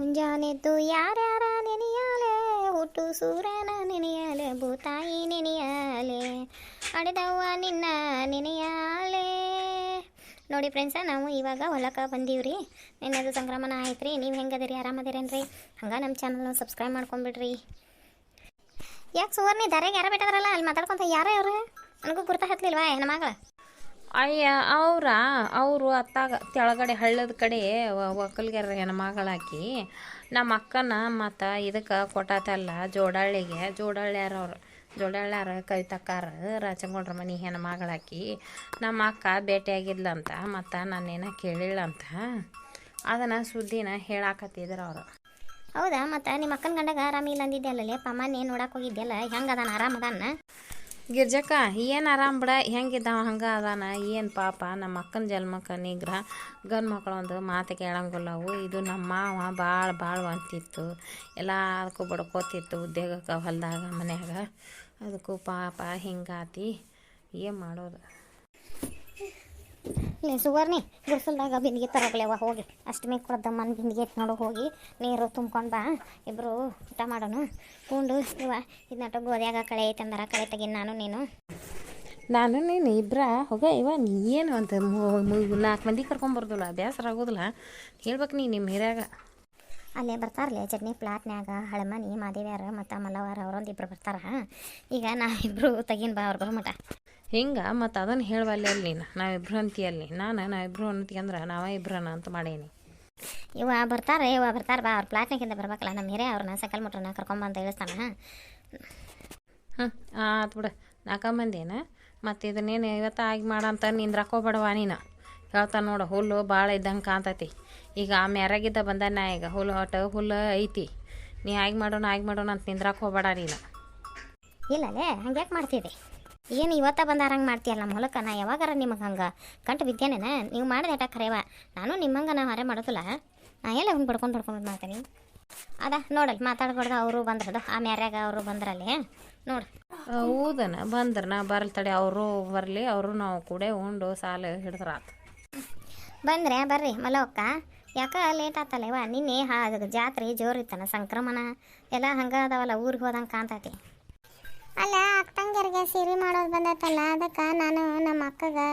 ಮುಂಜಾನೆದ್ದು ಯಾರ್ಯಾರ ನೆನೆಯಾಲೆ? ಹುಟ್ಟು ಸೂರ್ಯನ ನೆನೆಯಾಲೆ, ಭೂತಾಯಿ ನೆನೆಯಾಲೆ, ಅಡೆದವ್ವ ನಿನ್ನ ನೆನೆಯಾಲೆ. ನೋಡಿ ಫ್ರೆಂಡ್ಸ ನಾವು ಇವಾಗ ಹೊಲಕ್ಕೆ ಬಂದೀವ್ರಿ. ನಿನ್ನದು ಸಂಕ್ರಮಣ ಆಯ್ತು ರೀ ನೀವು ಹೆಂಗದಿರಿ? ಆರಾಮದಿರೇನ್ರಿ? ಹಂಗೆ ನಮ್ಮ ಚಾನಲ್ನ ಸಬ್ಸ್ಕ್ರೈಬ್ ಮಾಡ್ಕೊಂಬಿಡ್ರಿ. ಯಾಕೆ ಸುವರ್ಣಿ ದಾರ್ಯಾಗ ಯಾರ ಬಿಟ್ಟದ್ರಲ್ಲ? ಅಲ್ಲಿ ಮಾತಾಡ್ಕೊಂತ ಯಾರೋ ಇವ್ರು? ನನಗೂ ಗುರ್ತ ಹತ್ಲಿಲ್ವಾ ಹೆಣ್ಮಗಳ ಅಯ್ಯ, ಅವ್ರ, ಅವರು ಅತ್ತಾಗ ತೆಳಗಡೆ ಹಳ್ಳದ ಕಡೆ ಒಕ್ಕಲ್ಗೆರ ಹೆಣ್ಮಗಳಾಕಿ ನಮ್ಮ ಅಕ್ಕನ ಮತ್ತು ಇದಕ್ಕೆ ಕೊಟ್ಟಾತಲ್ಲ ಜೋಡಳ್ಳಿಗೆ. ಜೋಡಳ್ಳ್ಯಾರ ಅವ್ರು. ಕೈ ಕವಿತಕ್ಕಾರ ರಾಜಗೌಡ್ರ ಮನೆ ಹೆಣ್ಮಗಳಾಕಿ ನಮ್ಮ ಅಕ್ಕ ಭೇಟಿಯಾಗಿದ್ಲಂತ ಮತ್ತು ನಾನೇನ ಕೇಳಿಲ್ಲಂತ ಅದನ್ನು ಸುದ್ದಿನ ಹೇಳಾಕತ್ತಿದ್ರು ಅವರು. ಹೌದಾ? ಮತ್ತು ನಿಮ್ಮ ಅಕ್ಕನ ಗಂಡಗ ಆರಾಮಿಲ್ಲ ಅಂದಿದ್ದೆಲ್ಲೇ ಪಮ್ಮನೆ ನೋಡಕ್ಕೆ ಹೋಗಿದ್ದೆಲ್ಲ ಹೆಂಗೆ ಅದಾನ ಆರಾಮದಾನ? ಗಿರ್ಜಕ್ಕ, ಏನು ಆರಾಮ್ ಬಿಡ? ಹೆಂಗಿದ್ದಾವ? ಹಂಗೆ ಅದಾನ? ಏನು ಪಾಪ? ನಮ್ಮ ಅಕ್ಕನ ಜನ್ಮಕ್ಕ ನಿಗ್ರಹ ಗಂಡು ಮಕ್ಕಳು ಒಂದು ಮಾತು ಕೇಳಂಗಿಲ್ಲ ಅವು. ಇದು ನಮ್ಮ ಮಾವ ಭಾಳ ಭಾಳ ಅಂತಿತ್ತು. ಎಲ್ಲ ಅದಕ್ಕೂ ಬಡ್ಕೋತಿತ್ತು ಉದ್ಯೋಗಕ್ಕೆ ಹೊಲ್ದಾಗ, ಮನ್ಯಾಗ. ಅದಕ್ಕೂ ಪಾಪ ಹಿಂಗಾತಿ. ಏನು ಮಾಡೋದು? ಲೇ ಸುಗರ್ನಿ ಗುಡ್ಸಲ್ದಾಗ ಬಿಂದಿಗೆ ತರಗ್ಲೇವ ಹೋಗಿ. ಅಷ್ಟಮಿ ಮನ್ ಬಿಂದಿಗೆ ನೋಡು ಹೋಗಿ. ನೀರು ತುಂಬ್ಕೊಂಡು ಬಾ. ಇಬ್ಬರು ಊಟ ಮಾಡೋಣ. ಕೂಂಡು ಇವ ಇದನ್ನಟ ಗೋದ್ಯಾಗ ಕಳೆ ಐತಂದಾರ ಕಳೆ ತೆಗಿ ನಾನು ನೀನು. ನಾನು ನೀನು ಇಬ್ಬರ ಹೋಗ ಇವ ನೀ ಏನು ಅಂತ ನಾಲ್ಕು ಮಂದಿ ಕರ್ಕೊಂಬರ್ದಲ್ಲ ಬೇಸರ ಆಗೋದಿಲ್ಲ. ಹೇಳ್ಬೇಕು ನೀ ನಿಮ್ಮ ಹಿರಿಯಾಗ. ಅಲ್ಲೇ ಬರ್ತಾರಲ್ಲೇ ಚಟ್ನಿ ಪ್ಲಾಟ್ನ್ಯಾಗ ಹಳಮನಿ ಮಾದೇವ್ಯಾರ ಮತ್ತು ಮಲ್ಲವಾರ ಅವರೊಂದು ಇಬ್ಬರು ಬರ್ತಾರ. ಈಗ ನಾ ಇಬ್ಬರು ತೆಗಿನ್ ಬಾ ಅವ್ರು ಬರೋ ಮಟ ಹಿಂಗೆ ಮತ್ತು ಅದನ್ನು ಹೇಳುವಲ್ಲಿ ಅಲ್ಲಿ ನಾವಿಬ್ರು ಅಂತೀಯಲ್ಲಿ ನಾನು ನಾವಿಬ್ರು ಅಂತಂದ್ರೆ ನಾವ ಇಬ್ರನ ಅಂತ ಮಾಡೇನಿ. ಇವ ಬರ್ತಾರೆ ಇವ ಬರ್ತಾರೆ ಬಾ ಅವ್ರ ಪ್ಲಾಟ್ನಾಗಿಂದ ಬರ್ಬೇಕಲ್ಲ ನಮ್ಮ ಹಿರೇ ಅವ್ರನ್ನ ಸಕಲ್ ಮುಟ್ರನ್ನ ಕರ್ಕೊಂಬಂತ ಇಳಿಸ್ತಾನ. ಹಾಂ ಆತು ಬಿಡು ನಾಲ್ಕ ಮಂದಿನ ಮತ್ತು ಇದನ್ನೇನು ಇವತ್ತು ಆಗಿ ಮಾಡಂತ ನಿಂದ್ರಾಕೋಬೇಡವ ನೀನು. ಹೇಳ್ತಾನೆ ನೋಡು ಹುಲ್ಲು ಭಾಳ ಇದ್ದಂಗೆ ಕಾಣ್ತೈತಿ. ಈಗ ಆ ಮ್ಯಾರಾಗಿದ್ದ ಬಂದ ನಾ ಈಗ ಹುಲ್ಲು ಹೊಟ್ಟು ಹುಲ್ಲು ಐತಿ. ನೀ ಆಗಿ ಮಾಡೋಣ ಆಗಿ ಮಾಡೋಣ ಅಂತ ನಿಂದ್ರಾಕ್ ಹೋಗ್ಬೇಡ ನೀನು. ಇಲ್ಲಲೇ ಹಂಗ್ಯಾಕೆ ಮಾಡ್ತಿದ್ದೆ? ಏನು ಇವತ್ತ ಬಂದಾರ ಹಂಗೆ ಮಾಡ್ತೀಯಲ್ಲ ನಮ್ಮ ಹೊಲಕ್ಕೆ? ನಾ ಯಾವಾಗಾರ ನಿಮಗೆ ಹಂಗೆ ಕಂಟು ಬಿದ್ದೇನೇನ? ನೀವು ಮಾಡಿದೆ ಖರೇವ ನಾನು ನಿಮ್ಮಂಗೆ ನಾ ಹೊರೆ ಮಾಡೋದಿಲ್ಲ. ನಾ ಎಲ್ಲ ಹಂಗೆ ಬಡ್ಕೊಂಡು ಬಡ್ಕೊಂಡು ಮಾಡ್ತೀನಿ. ಅದ ನೋಡಿ ಮಾತಾಡ್ಬಾರ್ದು ಅವರು ಬಂದ್ರದು. ಆ ಮ್ಯಾರ್ಯಾಗ ಅವರು ಬಂದ್ರಲ್ಲಿ. ನೋಡು. ಹೌದನ. ಬಂದ್ರೆ ನಾ ಬರಲ್ ತಡೆ. ಅವರು ಬರಲಿ. ಅವರು ನಾವು ಕೂಡ ಉಂಡು ಸಾಲ ಹಿಡಿದ್ರಾತು ಬಂದ್ರೆ ಬರ್ರಿ ಮಲವಕ್ಕ. ಯಾಕ ಲೇಟ್ ಆತಲ್ಲವ? ನಿನ್ನೆ ಹಾ ಜಾತ್ರೆ ಜೋರಿತ್ತನ ಸಂಕ್ರಮಣ. ಎಲ್ಲ ಹಂಗ ಅದಾವಲ್ಲ ಊರಿಗೆ ಹೋದಂಗೆ ಕಾಣ್ತೈತಿ. ಅಲ್ಲ ಅಕ್ಕಂಗರಿಗೆ ಸೀರೆ ಮಾಡೋದು ಬಂದೈತಲ್ಲ ಅದಕ್ಕೆ ನಾನು ನಮ್ಮ ಅಕ್ಕಗೆ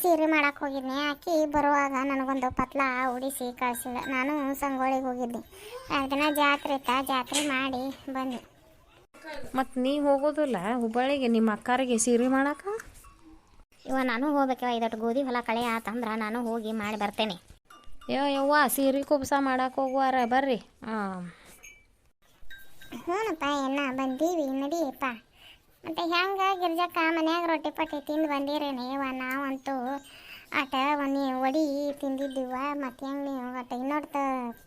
ಸೀರೆ ಮಾಡಕ್ಕೆ ಹೋಗಿದ್ನಿ. ಆಕಿ ಬರುವಾಗ ನನಗೊಂದು ಪತ್ಲ ಉಡಿಸಿ ಕಳಿಸಿದ. ನಾನು ಸಂಗೋಳಿಗೆ ಹೋಗಿದ್ದೆ ಎರಡು ದಿನ ಜಾತ್ರೆ ಇತ್ತ ಜಾತ್ರೆ ಮಾಡಿ ಬಂದೆ ಮತ್ತು ನೀ ಹೋಗೋದಿಲ್ಲ? ಹುಬ್ಬಳ್ಳಿಗೆ ನಿಮ್ಮ ಅಕ್ಕರಿಗೆ ಸೀರೆ ಮಾಡಕ್ಕ? ಇವ ನಾನು ಹೋಗ್ಬೇಕಿವ ಇದಟ್ಟು ಗೋಧಿ ಹೊಲ ಕಳೆ ಆತಂದ್ರೆ ನಾನು ಹೋಗಿ ಮಾಡಿ ಬರ್ತೇನೆ. ಯೋ ಯವ್ವ ಸೀರೆ ಕುಬ್ಸ ಮಾಡಕ್ಕೆ ಹೋಗುವಾರ ಬರ್ರಿ. ಹಾಂ ಹ್ಞೂನಪ್ಪ ಎನ್ನ ಬಂದೀವಿ ನಡಿಯಪ್ಪ. ಮತ್ತೆ ಹೆಂಗೆ ಗಿರ್ಜಕ್ಕ ಮನ್ಯಾಗ ರೊಟ್ಟಿ ಪಟ್ಟಿ ತಿಂದು ಬಂದಿರೇನೆ ಇವ ನಾವಂತೂ. ಆಟ ಒಂದು ಒಡಿ ತಿಂದಿದ್ದೀವ ಮತ್ತು ಹೆಂಗೆ ನೀವು ಒಟ್ಟು ಇನ್ನೊಡ್ತ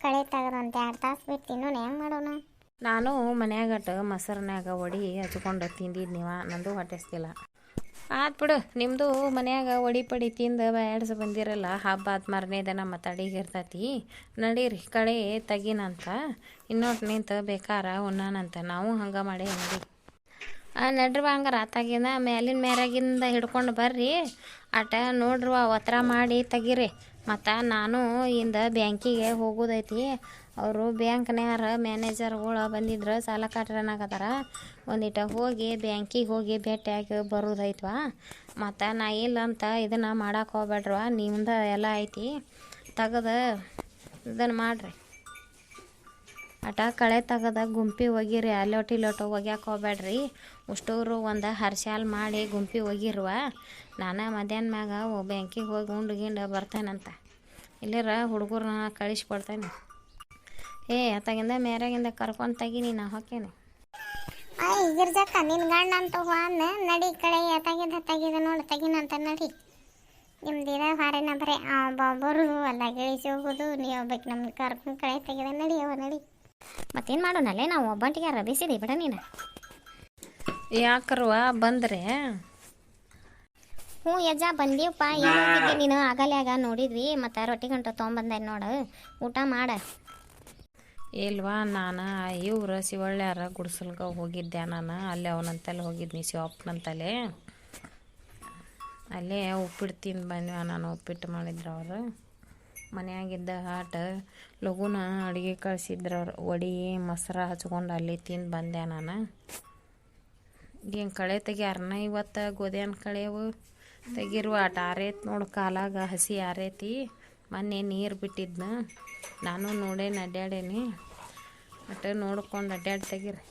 ಕಳೆ ತೆಗೆದಂತೆ ಎರಡು ತಾಸು ಬಿಟ್ಟು ತಿನ್ನೋಣ ಹೆಂಗೆ ಮಾಡೋಣ ನಾನು ಮನ್ಯಾಗಟ ಮೊಸರಿನಾಗ ಒಡಿ ಹಚ್ಕೊಂಡು ತಿಂದಿದ್ನಿವ, ನಂದು ಹೊಟ್ಟೆಸ್ತಿಲ್ಲ. ಆತ್ ಬಿಡು ನಿಮ್ಮದು ಮನ್ಯಾಗ ಒಡಿ ಪಡಿ ತಿಂದು ಬ್ಯಾಡ್ಸ ಬಂದಿರಲ್ಲ, ಹಬ್ಬ ಆದ ಮಾರನೇ ದಿನ ಮತ್ತು ಅಡಿಗೆ ಇರ್ತೈತಿ. ನಡೀರಿ, ಕಳೆ ತೆಗಿನಂತ ಇನ್ನೊಟ್ಟು ನಿಂತು ಬೇಕಾರ ಉಣ್ಣಾನಂತ, ನಾವು ಹಂಗೆ ಮಾಡಿ ನಡಿ ನಡ್ರವ ಹಂಗಾರ, ಆತಾಗಿನ ಮೇಲಿನ ಮೇರಾಗಿಂದ ಹಿಡ್ಕೊಂಡು ಬರ್ರಿ. ಆಟ ನೋಡ್ರವ ಒತ್ತರ ಮಾಡಿ ತೆಗೀರಿ. ಮತ್ತು ನಾನು ಇಂದ ಬ್ಯಾಂಕಿಗೆ ಹೋಗೋದೈತಿ. ಅವರು ಬ್ಯಾಂಕ್ನ್ಯಾರ ಮ್ಯಾನೇಜರ್ಗಳು ಬಂದಿದ್ರು ಸಾಲ ಕಾಟ್ರನಾಗತ್ತಾರ ಒಂದಿಟ ಹೋಗಿ ಬ್ಯಾಂಕಿಗೆ ಹೋಗಿ ಭೇಟಿಯಾಗಿ ಬರೋದೈತ್ವಾ. ಮತ್ತು ನಾ ಇಲ್ಲ ಅಂತ ಇದನ್ನು ಮಾಡೋಕೆ ಹೋಗ್ಬೇಡ್ರವ ನಿಮ್ದು ಎಲ್ಲ ಐತಿ. ತೆಗೆದು ಇದನ್ನು ಮಾಡಿರಿ. ಆಟ ಕಳೆ ತೆಗದ ಗುಂಪಿ ಒಗಿರಿ ಅಲ್ಲೋಟಿ ಲೋಟೋ ಒಗ್ಯಾಕೆ ಹೋಗ್ಬೇಡ್ರಿ ಉಷ್ಟೂರು ಒಂದು ಹರ್ಷಾಲ್ ಮಾಡಿ ಗುಂಪಿ ಒಗಿರುವ ನಾನು ಮಧ್ಯಾಹ್ನ ಮ್ಯಾಗ ಬ್ಯಾಂಕಿಗೆ ಹೋಗಿ ಉಂಡು ಗಿಂಡು ಬರ್ತಾನಂತ. ಇಲ್ಲಿರ ಹುಡುಗರನ್ನ ಕಳಿಸ್ಕೊಡ್ತೇನೆ. ಏ, ಅತ್ತಾಗಿಂದ ಮೇರಾಗಿಂದ ಕರ್ಕೊಂಡು ತೆಗೀನಿ ನಾ ಹೊಕ್ಕೇನೆ. ಗಿರ್ಜಕ್ಕ ನಿನ್ನ ಗಂಡ ಅಂತ ಹೋದ ನಡಿ ಕಳೆ ತಗಿದ ತೆಗಿದ ನೋಡಿ ತೆಗಿನಂತ ನಡಿ. ನಿಮ್ದಿದ ಹಾರೇನ ಬರೇ ಬರು ಅಲ್ಲ, ಗಿಳಿಸಿ ಹೋಗೋದು ನೀವು ಬೇಕು ನಮ್ಗೆ ಕರ್ಕೊಂಡು ಕಳೆ ತೆಗಿದ, ನಡಿ ಅವ ನಡಿ. ಮತ್ತೇನು ಮಾಡೋಣಲ್ಲೇ? ನಾವು ಒಬ್ಬಂಟಿಗೆ ರಬಿಸಿದೆ ಬಿಡ ನೀನು. ಯಾಕರ್ವ? ಬಂದ್ರೆ? ಹ್ಞೂ ಯಜ್ಜ ಬಂದೀವಪ್ಪ. ಏನು ಹೋಗಿದ್ದೆ ನೀನು? ಆಗಲ್ಯಾಗ ನೋಡಿದ್ವಿ. ಮತ್ತು ರೊಟ್ಟಿ ಗಂಟು ತೊಗೊಂಬಂದೆ ನೋಡು. ಊಟ ಮಾಡ. ಇಲ್ವಾ? ನಾನು ಇವ್ರು ಶಿವಳ್ಳ್ಯಾರ ಗುಡ್ಸಲ್ಗೆ ಹೋಗಿದ್ದೆ ನಾನು. ಅಲ್ಲೇ ಅವನಂತಲ್ಲಿ ಹೋಗಿದ್ನಿ ಶಿವಪ್ಪನಂತಲ್ಲಿ. ಅಲ್ಲೇ ಉಪ್ಪಿಟ್ಟು ತಿಂದು ಬಂದ್ವ ನಾನು ಉಪ್ಪಿಟ್ಟು ಮಾಡಿದ್ರು ಅವರು. ಮನ್ಯಾಗಿದ್ದ ಆಟ ಲಘುನ ಅಡುಗೆ ಕಳಿಸಿದ್ರು ಅವ್ರು ವಡಿ ಮೊಸರು ಹಚ್ಕೊಂಡು ಅಲ್ಲಿ ತಿಂದು ಬಂದೆ ನಾನು. ಏನು ಕಳೆ ತೆಗ್ಯಾರನ ಇವತ್ತು? ಗೋದ್ಯಾನ ಕಳೆವು ತೆಗಿರುವ. ಆಟ ಆರೈತಿ ನೋಡು ಕಾಲಾಗ ಹಸಿ ಆರೈತಿ. ಮೊನ್ನೆ ನೀರು ಬಿಟ್ಟಿದ್ನ. ನಾನು ನೋಡೇನು ಅಡ್ಡಾಡೇನಿ ಅಟ ನೋಡ್ಕೊಂಡು ಅಡ್ಡಾಡಿ ತೆಗೀರಿ.